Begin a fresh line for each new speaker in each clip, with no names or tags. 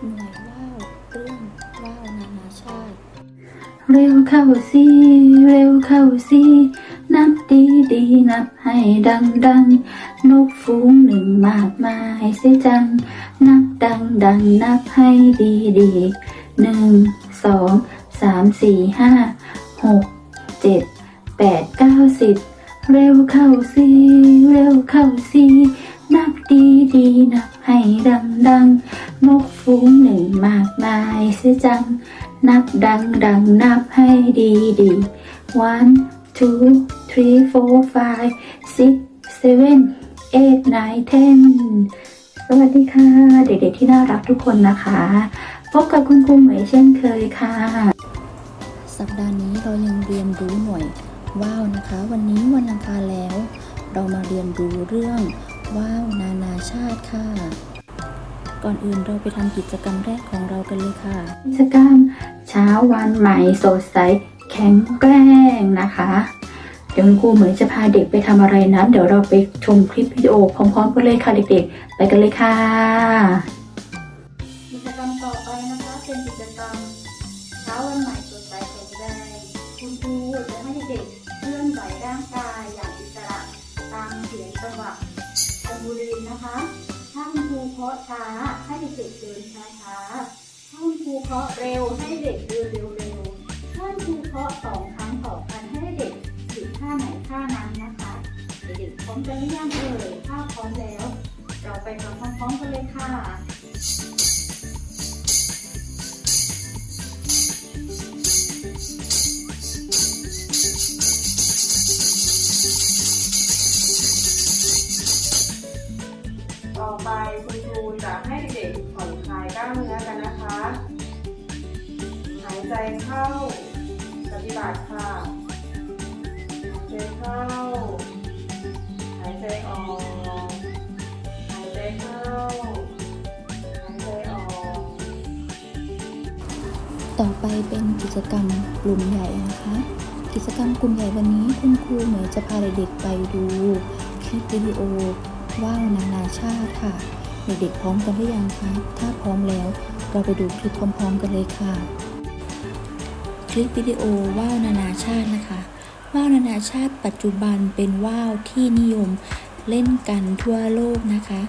หน่วยว่าวเรื่องว่าวนานาชาติ
เร็วเข้าสิเร็วเข้าสินับดีดีนับให้ดังดังนกฟูงหนึ่งมากมายเสียจัง นับดังดังนับให้ดีดีหนึ่งสองสามสี่ห้าหกเจ็ดแปดเก้าสิบเร็วเข้าสิเร็วเข้าสิ นับดีดีนับให้ดังดังนกฟูงหนึ่งมากมายเสียจัง นับดังดังนับให้ดีดี one two three four five six seven eight nine ten สวัสดีค่ะ เด็กๆที่น่ารักทุกคนนะคะ พบกับคุณครูเหมยเช่นเคยค่ะ
สัปดาห์นี้เรายังเรียนรู้หน่วยว่าวนะคะ วันนี้วันอังคารแล้ว เรามาเรียนรู้เรื่อง ว่าว นานาชาติค่ะ ก่อนอื่นเราไปทำกิจกรรมแรกของเรากันเลยค่ะ
กิจกรรมเช้าวันใหม่สดใสแข็งแกร่งนะคะ เดี๋ยวคุณครูเหมือนจะพาเด็กไปทำอะไรนะเดี๋ยวเราไปชมคลิปวิดีโอพร้อมๆกันเลยค่ะเด็กๆ ไปกันเลยค่ะ กิจกรรมต่อไปนะคะเป็นกิจกรรมเช้าวันใหม่สดใสแข็งแรงคุณครูจะให้เด็กเคลื่อนไหวร่างกายอย่างอิสระตามเสียงจังหวะจัม บูรีนนะคะ ถ้าคุณครูเคาะช้าให้เด็กเดินช้าๆ ถ้าคุณครูเคาะเร็วให้เด็กเดินเร็วๆ ถ้าคุณครูเคาะสองครั้งต่อกันให้เด็กหยุดท่าไหนท่านั้นนะคะ เด็กๆพร้อมจะเรียงเอ่ยถ้าพร้อมแล้ว เราไปทำพร้อมๆกันเลยค่ะ
เข้า ปฏิบัติค่ะหายใจเข้า หายใจออก หายใจเข้า หายใจออก
ต่อไปเป็นกิจกรรมกลุ่มใหญ่นะคะ กิจกรรมกลุ่มใหญ่วันนี้คุณครูเหมยจะพาเด็กๆไปดูคลิปวิดีโอว่าวนานาชาติค่ะ เด็กๆพร้อมกันหรือยังคะ ถ้าพร้อมแล้วเราไปดูคลิปพร้อมๆกันเลยค่ะ คลิปวิดีโอว่าวนานาชาตินะคะ ว่าวนานาชาติปัจจุบันเป็นว่าวที่นิยมเล่นกันทั่วโลกนะคะ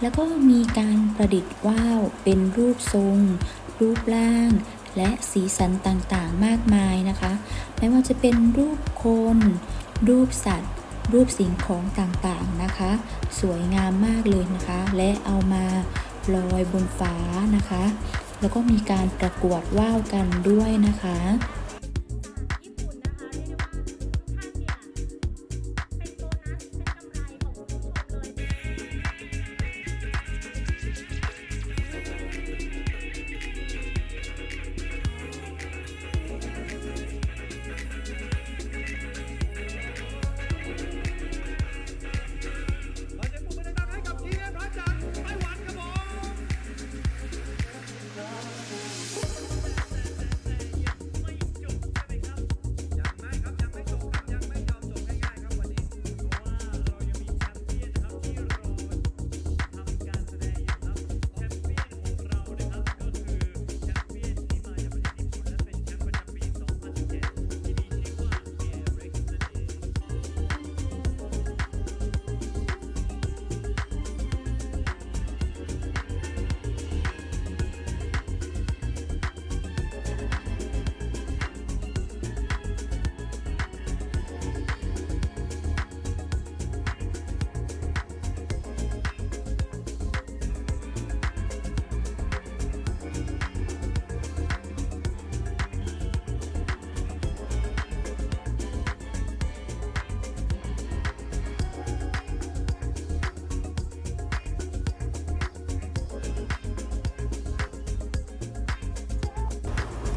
แล้วก็มีการประดิษฐ์ว่าวเป็นรูปทรง รูปร่าง และสีสันต่างๆ มากมายนะคะ ไม่ว่าจะเป็นรูปคน รูปสัตว์ รูปสิ่งของต่างๆนะคะ สวยงามมากเลยนะคะ และเอามาลอยบนฟ้านะคะ แล้วก็มีการประกวดว่าวกันด้วยนะคะ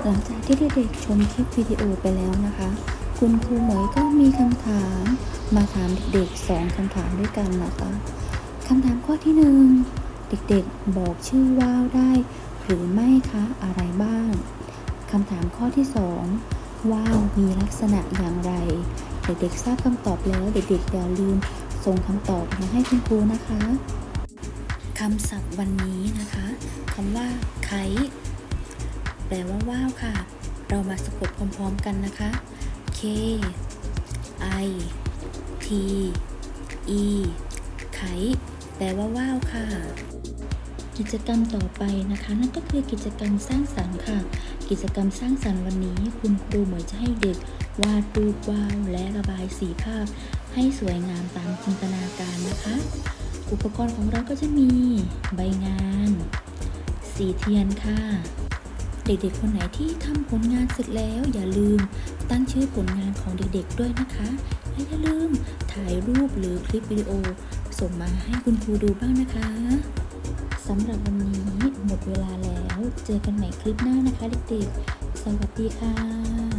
หลัง
จากที่เด็กๆชมคลิปวิดีโอไปแล้วนะคะ คุณครูเหมยก็มีคำถาม มาถามเด็กๆสองคำถามด้วยกันนะคะคำถามข้อที่หนึ่งเด็กๆบอกชื่อว่าวได้ หรือไม่คะอะไรบ้างคำถามข้อที่สองว่าวมีลักษณะอย่างไร เด็กๆทราบคำตอบแล้วเด็กๆอย่าลืมส่งคำตอบมาให้คุณครูนะคะคำศัพท์วันนี้นะคะคำว่าไค ปลว่าว่าวค่ะ เรามาสะกดพร้อมๆกันนะคะ K I T E ไข แปลว่าว่าวค่ะ กิจกรรมต่อไปนะคะ นั่นก็คือกิจกรรมสร้างสรรค์ค่ะ กิจกรรมสร้างสรรค์วันนี้ คุณครูเหมยจะให้เด็กวาดรูปว่าวและระบายสีภาพ ให้สวยงามตามจินตนาการนะคะ อุปกรณ์ของเราก็จะมีใบงาน สีเทียนค่ะ เด็กๆ คนไหนที่ทำผลงานเสร็จแล้ว อย่าลืมตั้งชื่อผลงานของเด็กๆ ด้วยนะคะ และอย่าลืมถ่ายรูปหรือคลิปวิดีโอ ส่งมาให้คุณครูดูบ้างนะคะสำหรับวันนี้หมดเวลาแล้ว เจอกันใหม่คลิปหน้านะคะเด็กๆ สวัสดีค่ะ